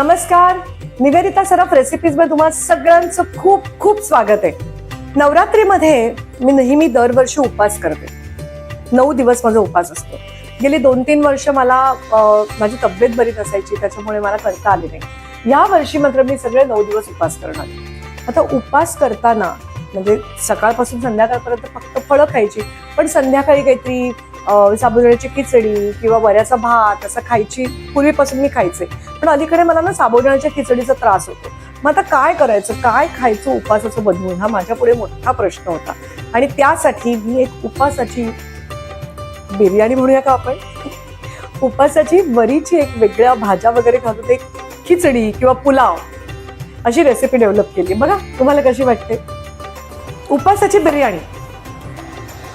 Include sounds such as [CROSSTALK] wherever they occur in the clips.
नमस्कार. निवेदिता सराफ रेसिपीजमध्ये तुम्हाला सगळ्यांचं खूप खूप स्वागत आहे. नवरात्रीमध्ये मी नेहमी दरवर्षी उपवास करते. नऊ दिवस माझा उपवास असतो. गेली दोन तीन वर्ष मला माझी तब्येत बरी नसायची त्याच्यामुळे मला करता आली नाही. या वर्षी मात्र मी सगळे नऊ दिवस उपवास करणार आता उपवास करताना म्हणजे सकाळपासून संध्याकाळपर्यंत फक्त फळं खायची पण संध्याकाळी काहीतरी साबुदाण्याची खिचडी किंवा वऱ्याचा भात असं खायची पूर्वीपासून मी खायचे. पण अलीकडे मला ना साबुदाण्याच्या खिचडीचा त्रास होतो. मग आता काय करायचं? काय खायचं उपासाचं बनवून हा माझ्यापुढे मोठा प्रश्न होता. आणि त्यासाठी मी एक उपासाची बिर्याणी म्हणूया का आपण? उपासाची वरीची एक वेगळ्या भाज्या वगैरे घालून एक खिचडी किंवा पुलाव अशी रेसिपी डेव्हलप केली. बघा तुम्हाला कशी वाटते? उपासाची बिर्याणी.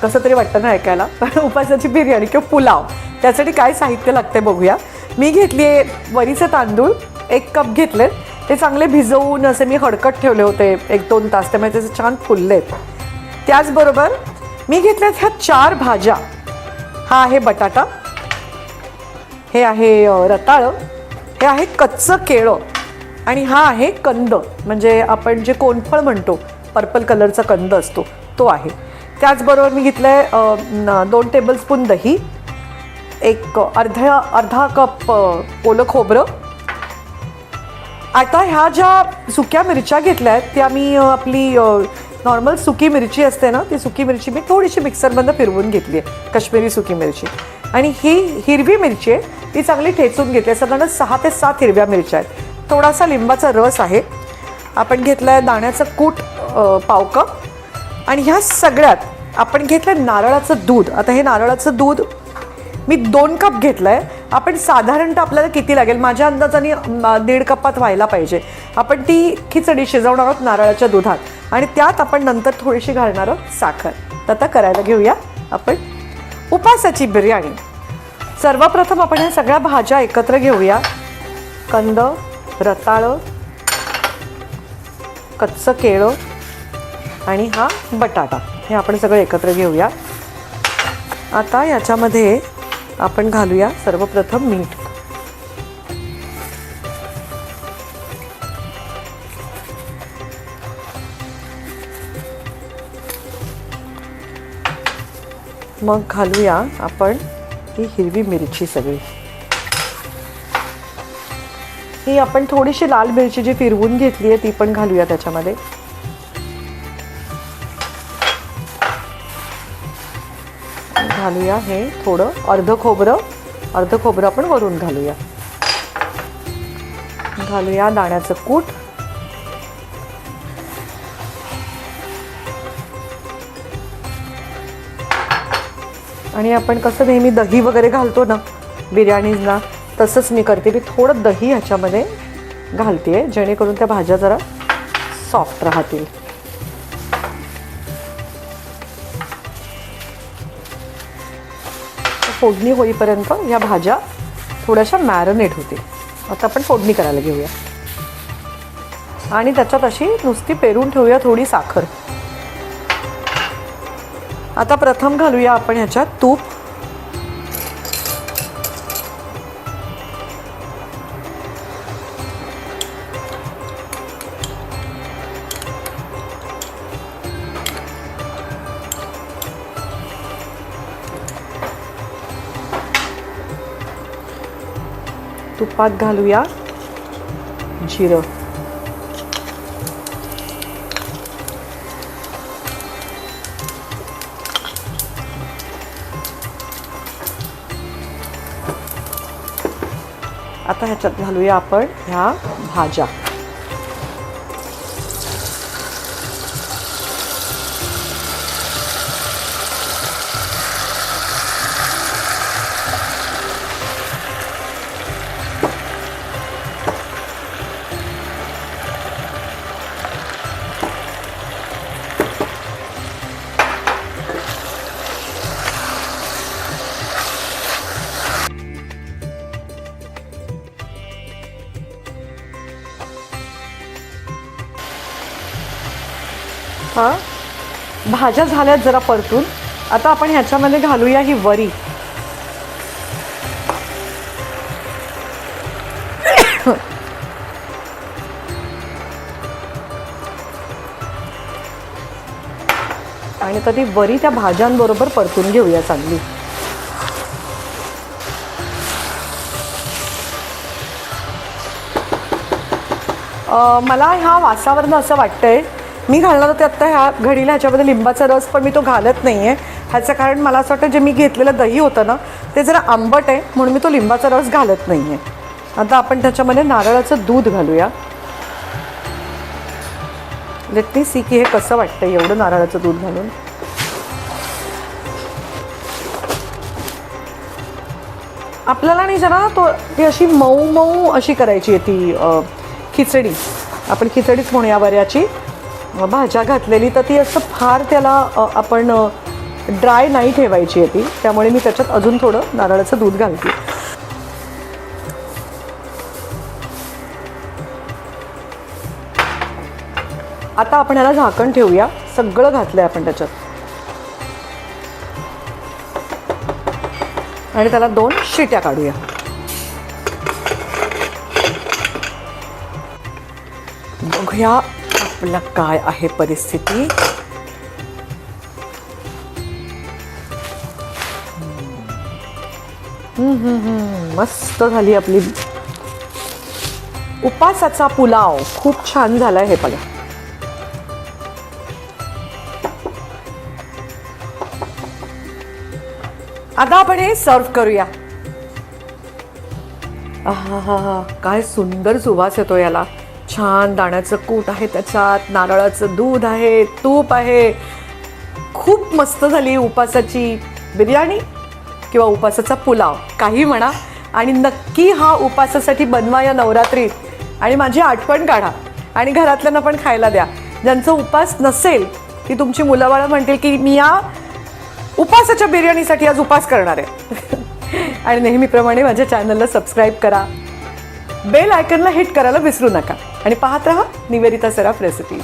कसं तरी वाटतं ना ऐकायला. पण उपासाची बिर्याणी किंवा पुलाव त्यासाठी काय साहित्य लागते बघूया. मी घेतली आहे वरीचे तांदूळ एक कप घेतले. ते चांगले भिजवून असे मी हडकत ठेवले होते एक दोन तास त्यामुळे त्याचे छान फुललेत. त्याचबरोबर मी घेतल्यात ह्या चार भाज्या. हा आहे बटाटा हे आहे रताळं हे आहे कच्चं केळं आणि हा आहे कंद. म्हणजे आपण जे कोणफळ म्हणतो पर्पल कलरचा कंद असतो तो आहे. त्याचबरोबर मी घेतलं आहे दोन टेबलस्पून दही एक अर्ध्या अर्धा कप ओलं खोबरं. आता ह्या ज्या सुक्या मिरच्या घेतल्या आहेत त्या मी आपली नॉर्मल सुकी मिरची असते ना ती सुकी मिरची मी थोडीशी मिक्सरमधनं फिरवून घेतली आहे काश्मीरी सुकी मिरची. आणि ही हिरवी मिरची आहे ती चांगली ठेचून घेतली आहे साधारण सहा ते सात हिरव्या मिरच्या आहेत. थोडासा लिंबाचा रस आहे. आपण घेतला आहे दाण्याचं कूट पावकं. पाव कप आणि ह्या सगळ्यात आपण घेतलं नारळाचं दूध. आता हे नारळाचं दूध मी दोन कप घेतलं आहे आपण साधारणतः आपल्याला किती लागेल? माझ्या अंदाजाने दीड कपात व्हायला पाहिजे. आपण ती खिचडी शिजवणार आहोत नारळाच्या दुधात. आणि त्यात आपण नंतर थोडीशी घालणार आहोत साखर. तर आता करायला घेऊया आपण उपासाची बिर्याणी. सर्वप्रथम आपण ह्या सगळ्या भाज्या एकत्र घेऊया. कंद रताळं कच्चं केळं आणि हा बटाटा. हे आपण सगळं एकत्र घेऊया. आता याच्यामध्ये आपण घालूया सर्वप्रथम मीठ. मग घालूया आपण ही हिरवी मिरची सगळी. ही आपण थोडीशी लाल मिरची जी फिरवून घेतली आहे ती पण घालूया त्याच्यामध्ये. घालूया हे थोडं. अर्ध खोबरं अर्ध खोबरं आपण वरून घालूया. घालूया दाण्याचं कूट. आणि आपण कसं नेहमी दही वगैरे घालतो ना बिर्याणीजना तसंच मी करते. मी थोडं दही ह्याच्यामध्ये घालते आहे जेणेकरून त्या भाज्या जरा सॉफ्ट राहतील. फोडणी होईपर्यंत या भाज्या थोड्याशा मॅरिनेट होतील. आता आपण फोडणी करायला घेऊया. आणि त्याच्यात अशी नुसती पेरून ठेवूया थोडी साखर. आता प्रथम घालूया आपण ह्याच्यात तूप. तुपात घालूया जिरं आता ह्याच्यात घालूया आपण ह्या भाज्या हां. भाज्या झाल्यात जरा परतून. आता आपण ह्याच्यामध्ये घालूया ही वरी. आणि कधी ती वरी त्या भाज्यांबरोबर परतून घेऊया चांगली. मला ह्या वासावरनं असं वाटतंय मी घालणार होते आत्ता ह्या घडीला ह्याच्यामध्ये लिंबाचा रस पण मी तो घालत नाही आहे ह्याचं कारण मला असं वाटतं जे मी घेतलेलं दही होतं ना ते जरा आंबट आहे म्हणून मी तो लिंबाचा रस घालत नाही आहे आता आपण त्याच्यामध्ये नारळाचं दूध घालूया. लेट मी सी की हे कसं वाटतं एवढं नारळाचं दूध घालून. आपल्याला नाही जरा तो ती अशी मऊ मऊ अशी करायची आहे ती खिचडी. आपण खिचडीच म्हणूया बऱ्याची भाज्या घातलेली तर ती असं फार त्याला आपण ड्राय नाही ठेवायची आहे ती. त्यामुळे मी त्याच्यात अजून थोडं नारळाचं दूध घालते. आता आपण ह्याला झाकण ठेवूया. सगळं घातलं आहे आपण त्याच्यात. आणि त्याला दोन शिट्या काढूया. बघूया. आपलं काय आहे परिस्थिती? मस्त झाली आपली उपासाचा पुलाव. खूप छान झालाय हे बघा. आता आपण हे सर्व करूया. काय सुंदर सुवास येतो याला. छान दाण्याचं कूट आहे त्याच्यात नारळाचं दूध आहे तूप आहे. खूप मस्त झाली उपासाची बिर्याणी किंवा उपासाचा पुलाव. काही म्हणा. आणि नक्की हा उपासासाठी बनवा या नवरात्रीत आणि माझी आठवण काढा. आणि घरातल्यांना पण खायला द्या. ज्यांचं उपास नसेल ती तुमची मुलाबाळं म्हणतील की मी या उपासाच्या बिर्याणीसाठी आज उपास करणार आहे. [LAUGHS] आणि नेहमीप्रमाणे माझ्या चॅनलला सबस्क्राईब करा. बेल आयकनला हिट करायला विसरू नका. आणि पाहत राहा निवेदिता सराफ रेसिपीज